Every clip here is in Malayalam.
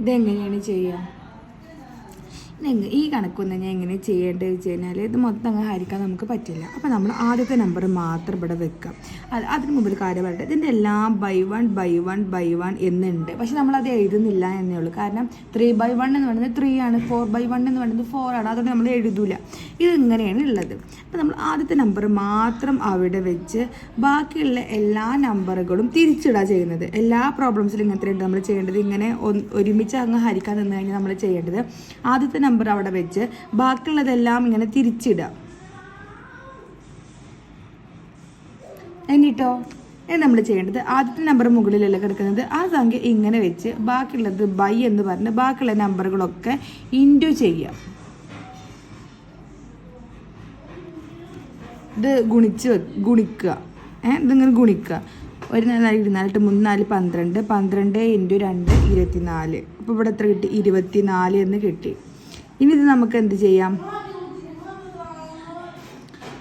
ഇതെങ്ങനെയാണ് ചെയ്യുക ഈ കണക്കൊന്നും ഞാൻ എങ്ങനെ ചെയ്യേണ്ടത് വെച്ച് കഴിഞ്ഞാൽ ഇത് മൊത്തം അങ്ങ് ഹരിക്കാൻ നമുക്ക് പറ്റില്ല. അപ്പോൾ നമ്മൾ ആദ്യത്തെ നമ്പർ മാത്രം ഇവിടെ വെക്കാം. അത് അതിന് മുമ്പിൽ കാര്യം പറയട്ടെ. ഇതിന്റെ എല്ലാം by one by one by one എന്നുണ്ട്. പക്ഷെ നമ്മളത് എഴുതുന്നില്ല എന്നേ ഉള്ളൂ. കാരണം ത്രീ ബൈ വൺ എന്ന് പറയുന്നത് ത്രീ ആണ് ഫോർ ബൈ വൺ എന്ന് പറയുന്നത് ഫോർ ആണ്. അതുകൊണ്ട് നമ്മൾ എഴുതൂല. ഇത് ഇങ്ങനെയാണ് ഉള്ളത് അപ്പോൾ നമ്മൾ ആദ്യത്തെ നമ്പർ മാത്രം അവിടെ വെച്ച് ബാക്കിയുള്ള എല്ലാ നമ്പറുകളും തിരിച്ചിടുക ചെയ്യുന്നത്. എല്ലാ പ്രോബ്ലംസിലും ഇങ്ങനത്തെ ഉണ്ട് നമ്മൾ ചെയ്യേണ്ടത് ഇങ്ങനെ ഒരുമിച്ച് അങ്ങ് ഹരിക്കാൻ നിന്ന് കഴിഞ്ഞാൽ നമ്മൾ ചെയ്യേണ്ടത് ആദ്യത്തെ നമ്പർ അവിടെ വെച്ച് ബാക്കിയുള്ളതെല്ലാം ഇങ്ങനെ തിരിച്ചിടുക എന്നിട്ടോ? നമ്മൾ ചെയ്യേണ്ടത് ആദ്യത്തെ നമ്പർ മുകളിലല്ല കിടക്കുന്നത്? ആ സംഖ്യ ഇങ്ങനെ വെച്ച് ബാക്കിയുള്ളത് ബൈ എന്ന് പറഞ്ഞ് ബാക്കിയുള്ള നമ്പറുകളൊക്കെ ഇന്റു ചെയ്യുക. ഇത് ഗുണിച്ച് ഗുണിക്കുക. ഏഹ് ഇതിങ്ങനെ ഗുണിക്കുക. ഒരു നാല് ഇരുന്നാലിട്ട് മൂന്ന് നാല് പന്ത്രണ്ട് പന്ത്രണ്ട് ഇന്റു രണ്ട് ഇരുപത്തിനാല്. അപ്പോൾ ഇവിടെ എത്ര കിട്ടി? ഇരുപത്തിനാല് എന്ന് കിട്ടി. ഇനി ഇത് നമുക്ക് എന്ത് ചെയ്യാം?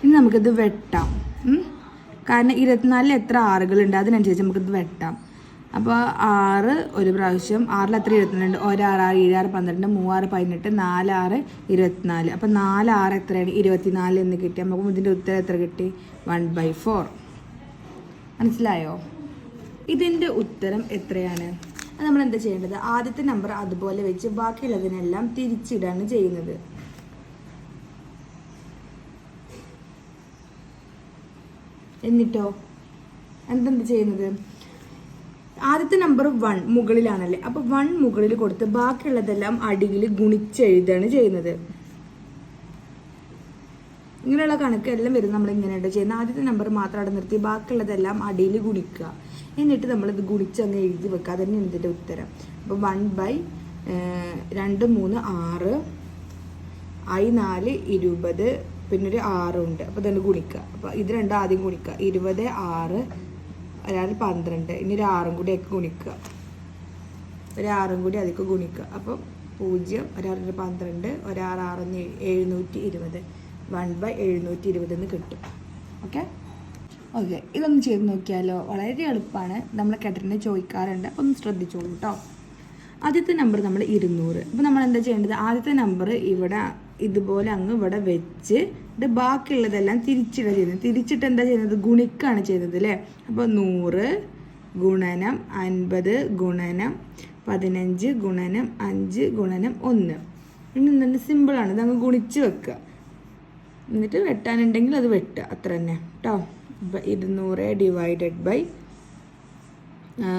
ഇനി നമുക്കിത് വെട്ടാം? കാരണം ഇരുപത്തിനാലിൽ എത്ര ആറുകളുണ്ട്? അതിനനുസരിച്ച് നമുക്കിത് വെട്ടാം. അപ്പോൾ ആറ് ഒരു പ്രാവശ്യം ആറിൽ എത്ര ഇരുപത്തിരണ്ട് ഒരാറ് ആറ് ഏഴാറ് പന്ത്രണ്ട് മൂവാറ് പതിനെട്ട് നാലാറ് ഇരുപത്തിനാല്. അപ്പോൾ നാലാറ് എത്രയാണ്? ഇരുപത്തിനാല് എന്ന് കിട്ടി. നമുക്ക് ഇതിന്റെ ഉത്തരം എത്ര കിട്ടി? One by four. മനസ്സിലായോ? ഇതിന്റെ ഉത്തരം എത്രയാണ്? അത് നമ്മൾ എന്താ ചെയ്യേണ്ടത്? ആദ്യത്തെ നമ്പർ അതുപോലെ വെച്ച് ബാക്കിയുള്ളതിനെല്ലാം തിരിച്ചിടാണ് ചെയ്യുന്നത്. എന്നിട്ടോ? എന്തെന്ത് ചെയ്യുന്നത്? ആദ്യത്തെ നമ്പർ വൺ മുകളിലാണല്ലേ? അപ്പോൾ വൺ മുകളിൽ കൊടുത്ത് ബാക്കിയുള്ളതെല്ലാം അടിയിൽ ഗുണിച്ചെഴുതാണ് ചെയ്യുന്നത്. ഇങ്ങനെയുള്ള കണക്ക് എല്ലാം വരും നമ്മൾ ഇങ്ങനെയുണ്ട് ചെയ്യുന്നത്. ആദ്യത്തെ നമ്പർ മാത്രം അവിടെ നിർത്തി ബാക്കിയുള്ളതെല്ലാം അടിയിൽ ഗുണിക്കുക. എന്നിട്ട് നമ്മളിത് ഗുണിച്ച് അങ്ങ് എഴുതി വെക്കുക. അതന്നെ ഇതിന്റെ ഉത്തരം. അപ്പോൾ വൺ ബൈ രണ്ട് മൂന്ന് ആറ് ഐ നാല് ഇരുപത് പിന്നൊരു ആറുണ്ട്. അപ്പോൾ ഇതുകൊണ്ട് ഗുണിക്കുക. അപ്പോൾ ഇത് രണ്ടും ആദ്യം ഗുണിക്കുക. ഇരുപത് ആറ് ഒരാൾ പന്ത്രണ്ട്. ഇനി ഒരു ആറും കൂടി അതിക്ക് ഗുണിക്കുക. ഒരു ആറും കൂടി അതിക്ക് ഗുണിക്കുക. അപ്പം പൂജ്യം ഒരാറിന്റെ പന്ത്രണ്ട് ഒരാറ് ആറൊന്ന് എഴുന്നൂറ്റി ഇരുപത്. വൺ ബൈ എഴുന്നൂറ്റി ഇരുപത് എന്ന് കിട്ടും. ഓക്കെ? ഓക്കെ. ഇതൊന്ന് ചെയ്ത് നോക്കിയാലോ? വളരെ എളുപ്പമാണ്. നമ്മൾ കെട്ടറിനെ ചോദിക്കാറുണ്ട്. അപ്പം ഒന്ന് ശ്രദ്ധിച്ചോളൂ കേട്ടോ ആദ്യത്തെ നമ്പർ നമ്മൾ ഇരുന്നൂറ്. അപ്പോൾ നമ്മൾ എന്താ ചെയ്യേണ്ടത്? ആദ്യത്തെ നമ്പർ ഇവിടെ ഇതുപോലെ അങ്ങ് ഇവിടെ വെച്ച് ഇത് ബാക്കിയുള്ളതെല്ലാം തിരിച്ചിടുക ചെയ്യുന്നത്. തിരിച്ചിട്ട് എന്താ ചെയ്യുന്നത്? ഗുണിക്കാണ് ചെയ്യുന്നത് അല്ലേ? അപ്പോൾ നൂറ് ഗുണനം അൻപത് ഗുണനം പതിനഞ്ച് ഗുണനം അഞ്ച് ഗുണനം ഒന്ന്. ഇനി എന്താണ് സിമ്പിളാണ് ഇത് അങ്ങ് ഗുണിച്ച് വെക്കുക. എന്നിട്ട് വെട്ടാനുണ്ടെങ്കിൽ അത് വെട്ടുക. അത്ര തന്നെ. കേട്ടോ? ഇരുന്നൂറ് ഡിവൈഡഡ് ബൈ